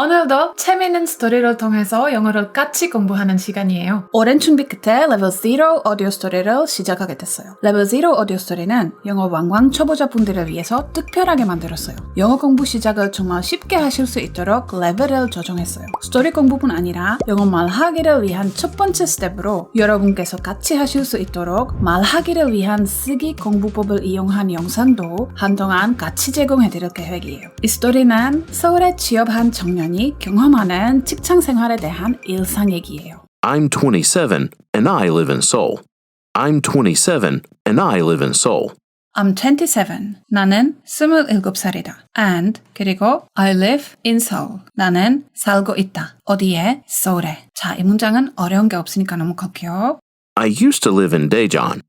오늘도 재미있는 스토리를 통해서 영어를 같이 공부하는 시간이에요. 오랜 준비 끝에 레벨 0 오디오 스토리를 시작하게 됐어요. 레벨 0 오디오 스토리는 영어 왕왕 초보자분들을 위해서 특별하게 만들었어요. 영어 공부 시작을 정말 쉽게 하실 수 있도록 레벨을 조정했어요. 스토리 공부뿐 아니라 영어 말하기를 위한 첫 번째 스텝으로 여러분께서 같이 하실 수 있도록 말하기를 위한 쓰기 공부법을 이용한 영상도 한동안 같이 제공해 드릴 계획이에요. 이 스토리는 서울에 취업한 청년 이 경험하는 직장 생활에 대한 일상 얘기예요. I'm 27 and I live in Seoul. I'm 27 and I live in Seoul. I'm 27. 나는 27살이다. And 그리고 I live in Seoul. 나는 살고 있다. 어디에? 서울에. 자, 이 문장은 어려운 게 없으니까 너무 갈게요. I used to live in Daejeon.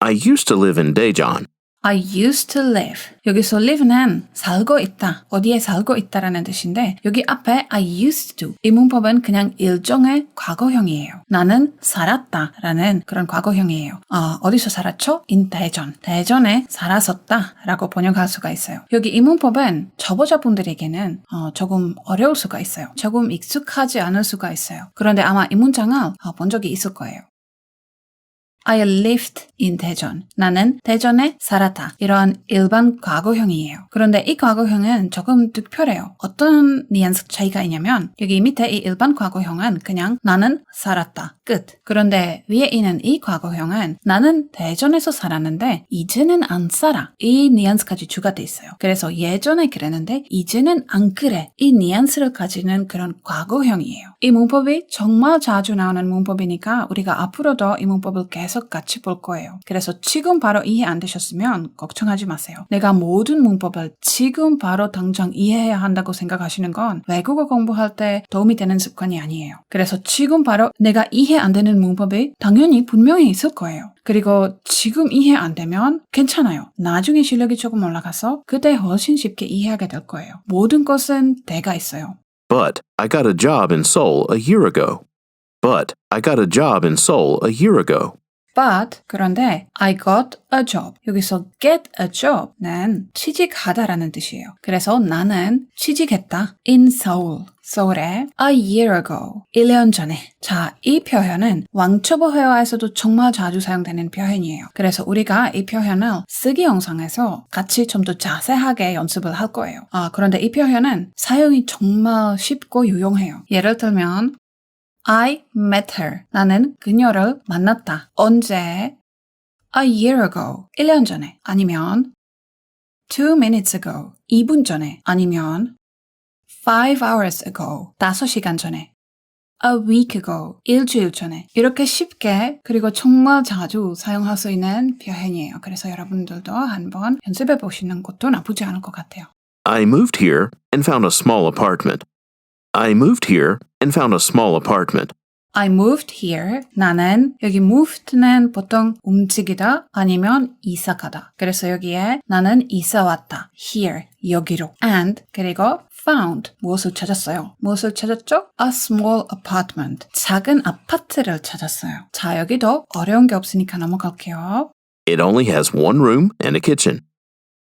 I used to live in Daejeon. I used to live. 여기서 live는 살고 있다. 어디에 살고 있다라는 뜻인데 여기 앞에 I used to 이 문법은 그냥 일종의 과거형이에요. 나는 살았다라는 그런 과거형이에요. 어, 어디서 살았죠? in 대전. 대전에 살았었다라고 번역할 수가 있어요. 여기 이 문법은 초보자분들에게는 어, 조금 어려울 수가 있어요. 조금 익숙하지 않을 수가 있어요. 그런데 아마 이 문장을 어, 본 적이 있을 거예요. I lived in 대전. 나는 대전에 살았다. 이런 일반 과거형이에요. 그런데 이 과거형은 조금 특별해요. 어떤 뉘앙스 차이가 있냐면 여기 밑에 이 일반 과거형은 그냥 나는 살았다. 끝. 그런데 위에 있는 이 과거형은 나는 대전에서 살았는데 이제는 안 살아. 이 뉘앙스까지 추가돼 있어요. 그래서 예전에 그랬는데 이제는 안 그래. 이 뉘앙스를 가지는 그런 과거형이에요. 이 문법이 정말 자주 나오는 문법이니까 우리가 앞으로도 이 문법을 계속 같이 볼 거예요. 그래서 지금 바로 이해 안 되셨으면 걱정하지 마세요. 내가 모든 문법을 지금 바로 당장 이해해야 한다고 생각하시는 건 외국어 공부할 때 도움이 되는 습관이 아니에요. 그래서 지금 바로 내가 이해 안 되는 문법이 당연히 분명히 있을 거예요. 그리고 지금 이해 안 되면 괜찮아요. 나중에 실력이 조금 올라가서 그때 훨씬 쉽게 이해하게 될 거예요. 모든 것은 때가 있어요. But I got a job in Seoul a year ago. But I got a job in Seoul a year ago. But 그런데 I got a job 여기서 get a job는 취직하다라는 뜻이에요. 그래서 나는 취직했다 in Seoul 서울에 a year ago 1년 전에 자 이 표현은 왕초보 회화에서도 정말 자주 사용되는 표현이에요. 그래서 우리가 이 표현을 쓰기 영상에서 같이 좀 더 자세하게 연습을 할 거예요. 아 그런데 이 표현은 사용이 정말 쉽고 유용해요. 예를 들면 I met her. 나는 그녀를 만났다. 언제? A year ago. 1년 전에. 아니면 two minutes ago. 2분 전에. 아니면 five hours ago. 5시간 전에. A week ago. 일주일 전에. 이렇게 쉽게 그리고 정말 자주 사용할 수 있는 표현이에요. 그래서 여러분들도 한번 연습해 보시는 것도 나쁘지 않을 것 같아요. I moved here and found a small apartment. I moved here and found a small apartment. I moved here. 나는 여기 moved는 보통 움직이다 아니면 이사 가다. 그래서 여기에 나는 이사 왔다. here 여기로. and 그리고 found 무엇을 찾았어요? 무엇을 찾았죠? A small apartment. 작은 아파트를 찾았어요. 자, 여기도 어려운 게 없으니까 넘어갈게요. It only has one room and a kitchen.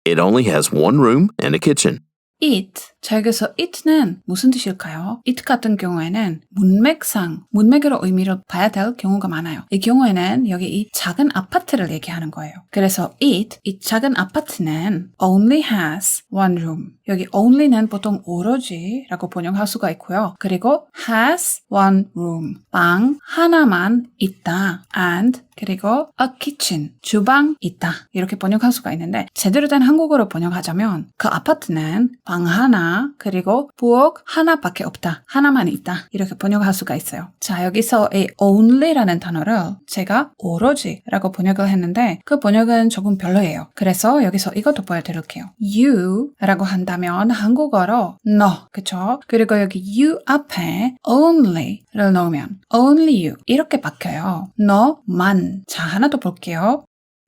It only has one room and a kitchen. it. 자, 여기서 it는 무슨 뜻일까요? it 같은 경우에는 문맥상, 문맥으로 의미를 봐야 될 경우가 많아요. 이 경우에는 여기 이 작은 아파트를 얘기하는 거예요. 그래서 it, 이 작은 아파트는 only has one room. 여기 only는 보통 오로지 라고 번역할 수가 있고요. 그리고 has one room. 방 하나만 있다. and 그리고 a kitchen, 주방 있다. 이렇게 번역할 수가 있는데 제대로 된 한국어로 번역하자면 그 아파트는 방 하나 그리고 부엌 하나밖에 없다. 하나만 있다. 이렇게 번역할 수가 있어요. 자 여기서 이 only라는 단어를 제가 오로지라고 번역을 했는데 그 번역은 조금 별로예요. 그래서 여기서 이것도 보여드릴게요. you라고 한다면 한국어로 no 그쵸? 그리고 여기 you 앞에 only를 넣으면 only you 이렇게 바뀌어요. 너만 자 하나 더 볼게요.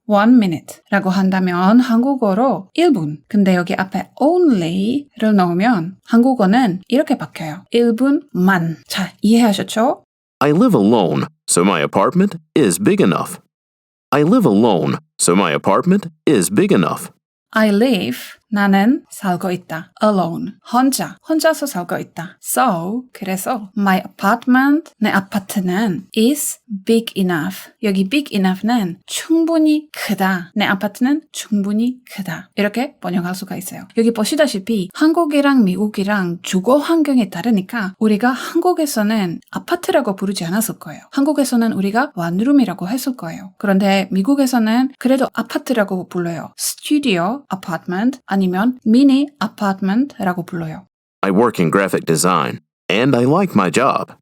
one minute 라고 한다면 한국어로 1분. 근데 여기 앞에 only를 넣으면 한국어는 이렇게 바뀌어요. 1분만. 자, 이해하셨죠? I live alone, so my apartment is big enough. I live alone, so my apartment is big enough. I live 나는 살고 있다. alone. 혼자. 혼자서 살고 있다. So, 그래서 my apartment, 내 아파트는 is big enough. 여기 big enough는 충분히 크다. 내 아파트는 충분히 크다. 이렇게 번역할 수가 있어요. 여기 보시다시피 한국이랑 미국이랑 주거 환경이 다르니까 우리가 한국에서는 아파트라고 부르지 않았을 거예요. 한국에서는 우리가 원룸이라고 했을 거예요. 그런데 미국에서는 그래도 아파트라고 불러요. 스튜디오 아파트먼트 아니면 미니 아파트먼트라고 불러요. I work in graphic design, and I like my job.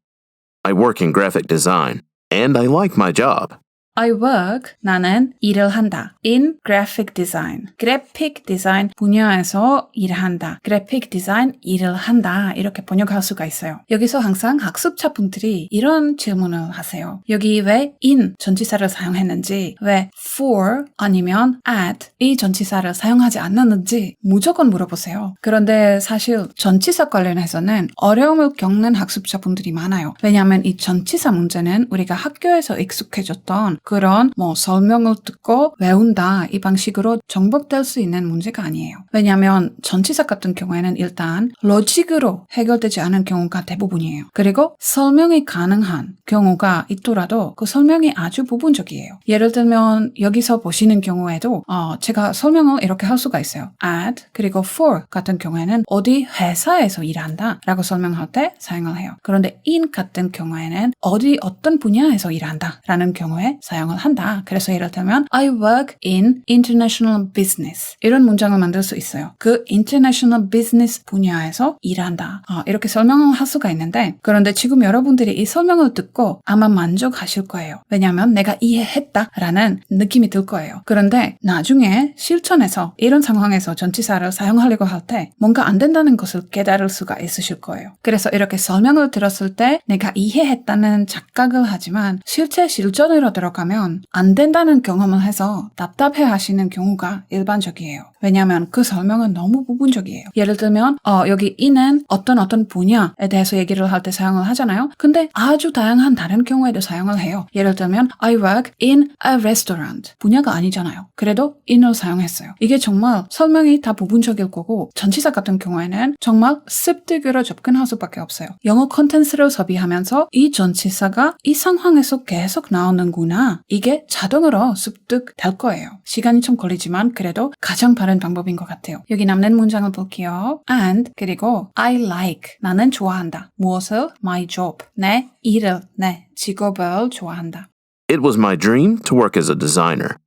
I work in graphic design, and I like my job. I work 나는 일을 한다. in graphic design. 그래픽 디자인 분야에서 일한다. 그래픽 디자인 일을 한다. 이렇게 번역할 수가 있어요. 여기서 항상 학습자분들이 이런 질문을 하세요. 여기 왜 in 전치사를 사용했는지, 왜 for 아니면 at 이 전치사를 사용하지 않았는지 무조건 물어보세요. 그런데 사실 전치사 관련해서는 어려움을 겪는 학습자분들이 많아요. 왜냐하면 이 전치사 문제는 우리가 학교에서 익숙해졌던 그런 뭐 설명을 듣고 외운다 이 방식으로 정복될 수 있는 문제가 아니에요. 왜냐하면 전치사 같은 경우에는 일단 로직으로 해결되지 않은 경우가 대부분이에요. 그리고 설명이 가능한 경우가 있더라도 그 설명이 아주 부분적이에요. 예를 들면 여기서 보시는 경우에도 어, 제가 설명을 이렇게 할 수가 있어요. at 그리고 for 같은 경우에는 어디 회사에서 일한다 라고 설명할 때 사용을 해요. 그런데 in 같은 경우에는 어디 어떤 분야에서 일한다 라는 경우에 사용 을 한다. 그래서 들면 I work in international business 이런 문장을 만들 수 있어요. 그 international business 분야에서 일한다. 어, 이렇게 설명을 할 수가 있는데 그런데 지금 여러분들이 이 설명을 듣고 아마 만족하실 거예요. 왜냐하면 내가 이해했다라는 느낌이 들 거예요. 그런데 나중에 실천해서 이런 상황에서 전치사를 사용하려고 할 때 뭔가 안 된다는 것을 깨달을 수가 있으실 거예요. 그래서 이렇게 설명을 들었을 때 내가 이해했다는 착각을 하지만 실제 실전으로 들어가 면 안 된다는 경험을 해서 답답해 하시는 경우가 일반적이에요. 왜냐하면 그 설명은 너무 부분적이에요. 예를 들면 어, 여기 이는 어떤 어떤 분야에 대해서 얘기를 할 때 사용을 하잖아요. 근데 아주 다양한 다른 경우에도 사용을 해요. 예를 들면 I work in a restaurant 분야가 아니잖아요. 그래도 in을 사용했어요. 이게 정말 설명이 다 부분적일 거고 전치사 같은 경우에는 정말 습득으로 접근할 수밖에 없어요. 영어 콘텐츠를 소비하면서 이 전치사가 이 상황에서 계속 나오는구나. 이게 자동으로 습득 될 거예요. 시간이 좀 걸리지만 그래도 가장 바른 방법인 것 같아요. 여기 남는 문장을 볼게요. And 그리고 I like 나는 좋아한다. 무엇을? My job 내 일을 내 직업을 좋아한다. It was my dream to work as a designer.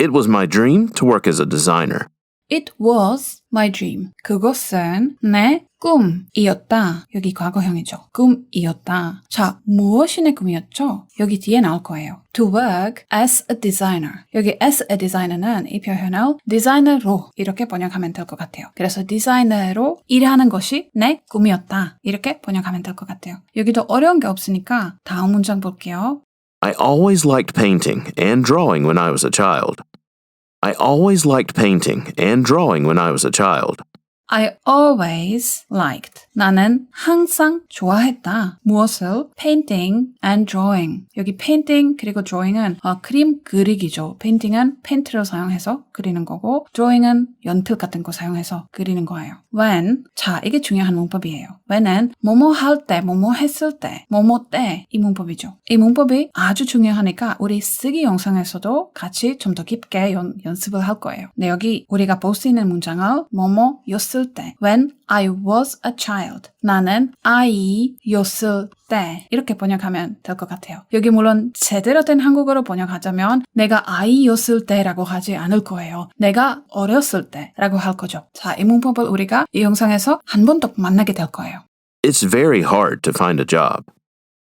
It was my dream to work as a designer. It was my dream. 그것은 내 꿈이었다. 여기 과거형이죠. 꿈이었다. 자, 무엇이 내 꿈이었죠? 여기 뒤에 나올 거예요. To work as a designer. 여기 as a designer는 이 표현을 디자이너로 이렇게 번역하면 될 것 같아요. 그래서 디자이너로 일하는 것이 내 꿈이었다. 이렇게 번역하면 될 것 같아요. 여기도 어려운 게 없으니까 다음 문장 볼게요. I always liked painting and drawing when I was a child. I always liked painting and drawing when I was a child. I always liked. 나는 항상 좋아했다. 무엇을? painting and drawing. 여기 painting 그리고 drawing은 어, 그림 그리기죠. painting은 펜트를 사용해서 그리는 거고 drawing은 연필 같은 거 사용해서 그리는 거예요. when 자 이게 중요한 문법이에요. when은 뭐뭐 할 때, 뭐뭐 했을 때, 뭐뭐 때 이 문법이죠. 이 문법이 아주 중요하니까 우리 쓰기 영상에서도 같이 좀 더 깊게 연, 연습을 할 거예요. 네, 여기 우리가 볼 수 있는 문장을 뭐뭐였을 때 when I was a child 나는 아이였을 때 이렇게 번역하면 될 것 같아요. 여기 물론 제대로 된 한국어로 번역하자면 내가 아이였을 때라고 하지 않을 거예요. 내가 어렸을 때라고 할 거죠. 자, 이 문법을 우리가 이 영상에서 한 번 더 만나게 될 거예요. It's very hard to find a job.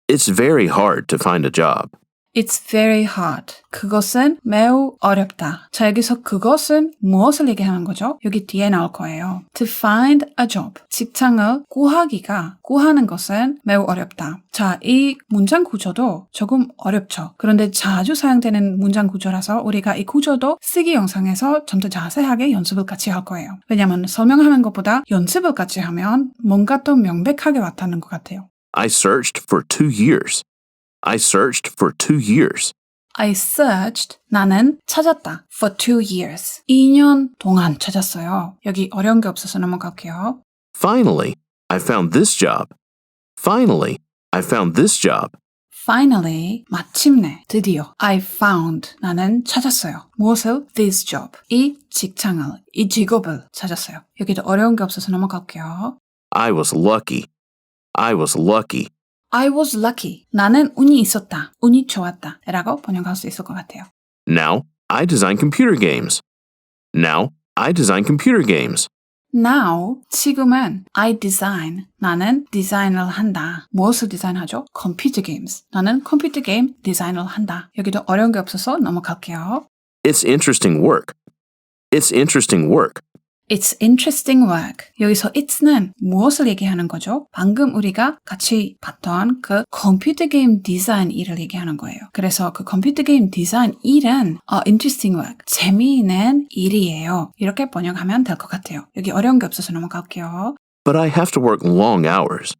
It's very hard to find a job. It's very hard. 그것은 매우 어렵다. 자, 여기서 그것은 무엇을 얘기하는 거죠? 여기 뒤에 나올 거예요. To find a job. 직장을 구하기가, 구하는 것은 매우 어렵다. 자, 이 문장 구조도 조금 어렵죠. 그런데 자주 사용되는 문장 구조라서 우리가 이 구조도 쓰기 영상에서 좀 더 자세하게 연습을 같이 할 거예요. 왜냐면 설명하는 것보다 연습을 같이 하면 뭔가 더 명백하게 와닿는 것 같아요. I searched for two years. I searched for two years. I searched. 나는 찾았다. For two years. 2년 동안 찾았어요. 여기 어려운 게 없어서 넘어갈게요. Finally, I found this job. Finally, I found this job. Finally, 마침내, 드디어, I found, 나는 찾았어요. 무엇을? This job. 이 직장을, 이 직업을 찾았어요. 여기도 어려운 게 없어서 넘어갈게요. I was lucky. I was lucky. I was lucky. 나는 운이 있었다. 운이 좋았다. 라고 번역할 수 있을 것 같아요. Now, I design computer games. Now, I design computer games. Now, 지금은 I design. 나는 디자인을 한다. 무엇을 디자인하죠? 컴퓨터 게임스. 나는 컴퓨터 게임 디자인을 한다. 여기도 어려운 게 없어서 넘어갈게요. It's interesting work. It's interesting work. It's interesting work. 여기서 it's는 무엇을 얘기하는 거죠? 방금 우리가 같이 봤던 그 컴퓨터 게임 디자인 일을 얘기하는 거예요. 그래서 그 컴퓨터 게임 디자인 일은 어, interesting work. 재미있는 일이에요. 이렇게 번역하면 될 것 같아요. 여기 어려운 게 없어서 넘어갈게요. But I have to work long hours.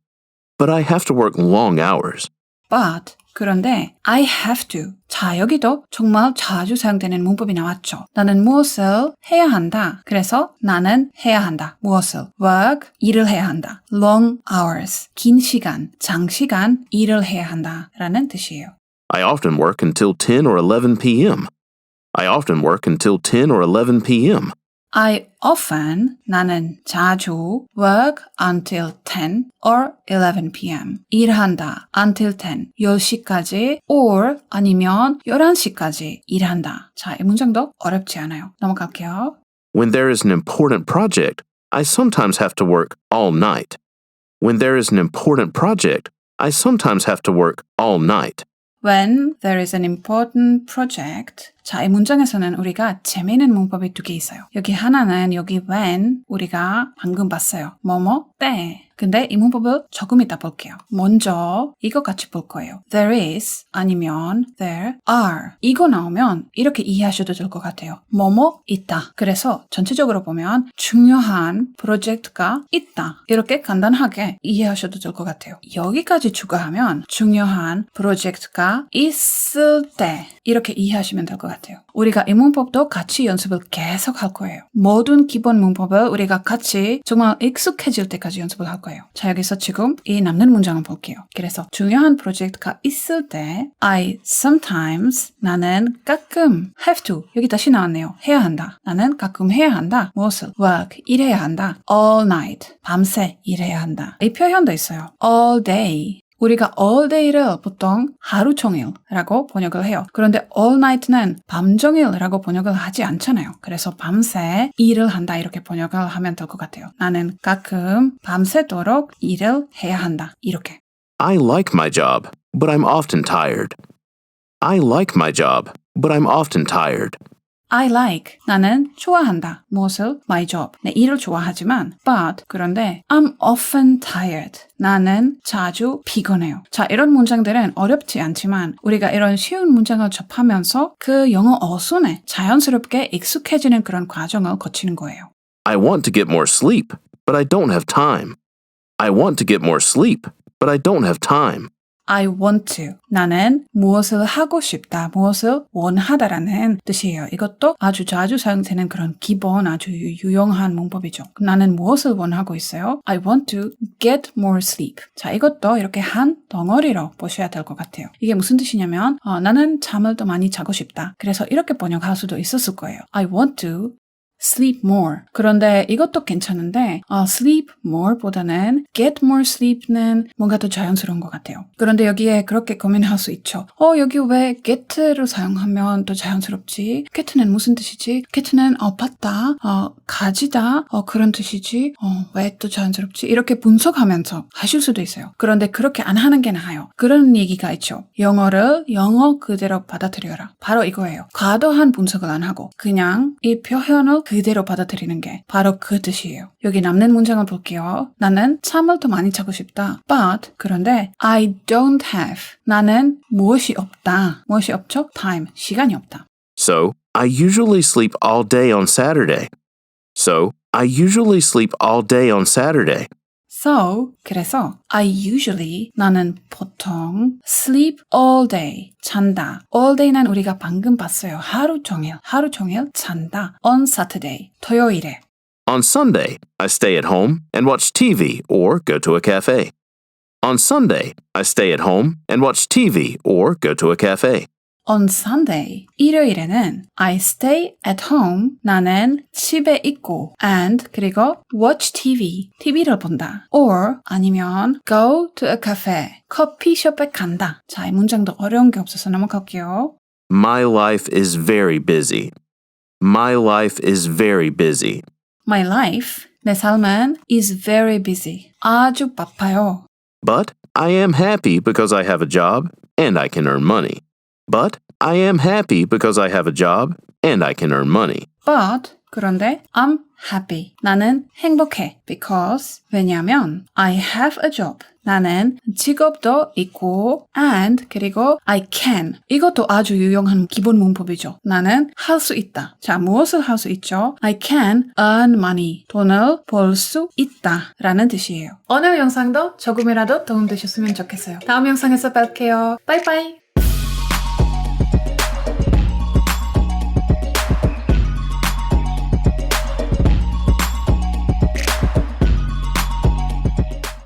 But I have to work long hours. But 그런데 I have to. 자, 여기도 정말 자주 사용되는 문법이 나왔죠. 나는 무엇을 해야 한다. 그래서 나는 해야 한다. 무엇을? work, 일을 해야 한다. long hours, 긴 시간, 장시간 일을 해야 한다. 라는 뜻이에요. I often work until 10 or 11 p.m. I often work until 10 or 11 p.m. I often, 나는 자주 work until 10 or 11 p.m. 일한다. until 10, 10시까지 or 아니면 11시까지 일한다. 자, 이 문장도 어렵지 않아요. 넘어갈게요. When there is an important project, I sometimes have to work all night. When there is an important project, I sometimes have to work all night. When there is an important project. 자, 이 문장에서는 우리가 재미있는 문법이 두 개 있어요. 여기 하나는 여기 when 우리가 방금 봤어요. 뭐뭐 때. 근데 이 문법을 조금 이따 볼게요. 먼저 이거 같이 볼 거예요. There is 아니면 there are. 이거 나오면 이렇게 이해하셔도 될 것 같아요. 뭐뭐 있다. 그래서 전체적으로 보면 중요한 프로젝트가 있다. 이렇게 간단하게 이해하셔도 될 것 같아요. 여기까지 추가하면 중요한 프로젝트가 있을 때 이렇게 이해하시면 될 것 같아요. 우리가 이 문법도 같이 연습을 계속 할 거예요. 모든 기본 문법을 우리가 같이 정말 익숙해질 때까지 연습을 할 거예요. 자, 여기서 지금 이 남는 문장을 볼게요. 그래서 중요한 프로젝트가 있을 때 I sometimes 나는 가끔 have to 여기 다시 나왔네요. 해야 한다. 나는 가끔 해야 한다. 무엇을? work 일해야 한다. all night 밤새 일해야 한다. 이 표현도 있어요. all day 우리가 all day를 보통 하루 종일라고 번역을 해요. 그런데 all night는 밤 종일이라고 번역을 하지 않잖아요. 그래서 밤새 일을 한다 이렇게 번역을 하면 될 것 같아요. 나는 가끔 밤새도록 일을 해야 한다. 이렇게. I like my job, but I'm often tired. I like my job, but I'm often tired. I like 나는 좋아한다. 무엇을? My job. 내 일을 좋아하지만 but 그런데 I'm often tired. 나는 자주 피곤해요. 자, 이런 문장들은 어렵지 않지만 우리가 이런 쉬운 문장을 접하면서 그 영어 어순에 자연스럽게 익숙해지는 그런 과정을 거치는 거예요. I want to get more sleep, but I don't have time. I want to get more sleep, but I don't have time. I want to. 나는 무엇을 하고 싶다, 무엇을 원하다라는 뜻이에요. 이것도 아주 자주 사용되는 그런 기본 아주 유- 유용한 문법이죠. 나는 무엇을 원하고 있어요? I want to get more sleep. 자, 이것도 이렇게 한 덩어리로 보셔야 될 것 같아요. 이게 무슨 뜻이냐면, 어, 나는 잠을 더 많이 자고 싶다. 그래서 이렇게 번역할 수도 있었을 거예요. I want to sleep more. 그런데 이것도 괜찮은데 어, sleep more보다는 get more sleep는 뭔가 더 자연스러운 것 같아요. 그런데 여기에 그렇게 고민할 수 있죠. 어 여기 왜 get를 사용하면 더 자연스럽지? get는 무슨 뜻이지? get는 어 봤다, 어 가지다, 어 그런 뜻이지. 어왜 또 자연스럽지? 이렇게 분석하면서 하실 수도 있어요. 그런데 그렇게 안 하는 게 나아요. 그런 얘기가 있죠. 영어를 영어 그대로 받아들여라. 바로 이거예요. 과도한 분석을 안 하고 그냥 이 표현을 그대로 받아들이는 게 바로 그 뜻이에요. 여기 남는 문장을 볼게요. 나는 잠을 더 많이 자고 싶다. But 그런데 I don't have 나는 무엇이 없다. 무엇이 없죠? time 시간이 없다. So, I usually sleep all day on Saturday. So, I usually sleep all day on Saturday. So, 그래서 I usually 나는 보통 sleep all day 잔다. all day는 우리가 방금 봤어요. 하루 종일 하루 종일 잔다. on Saturday 토요일에 On Sunday, I stay at home and watch TV or go to a cafe. On Sunday, I stay at home and watch TV or go to a cafe. on Sunday 일요일에는 I stay at home 나는 집에 있고 and 그리고 watch TV TV를 본다 or 아니면 go to a cafe 커피숍에 간다 자 이 문장도 어려운 게 없어서 넘어갈게요 My life is very busy. My life is very busy. My life 내 삶은 is very busy 아주 바빠요 But I am happy because I have a job and I can earn money. But I am happy because I have a job and I can earn money. But 그런데 I'm happy. 나는 행복해. Because 왜냐면 I have a job. 나는 직업도 있고 and 그리고 I can. 이것도 아주 유용한 기본 문법이죠. 나는 할 수 있다. 자, 무엇을 할 수 있죠? I can earn money. 돈을 벌 수 있다. 라는 뜻이에요. 오늘 영상도 조금이라도 도움되셨으면 좋겠어요. 다음 영상에서 뵐게요. 바이바이.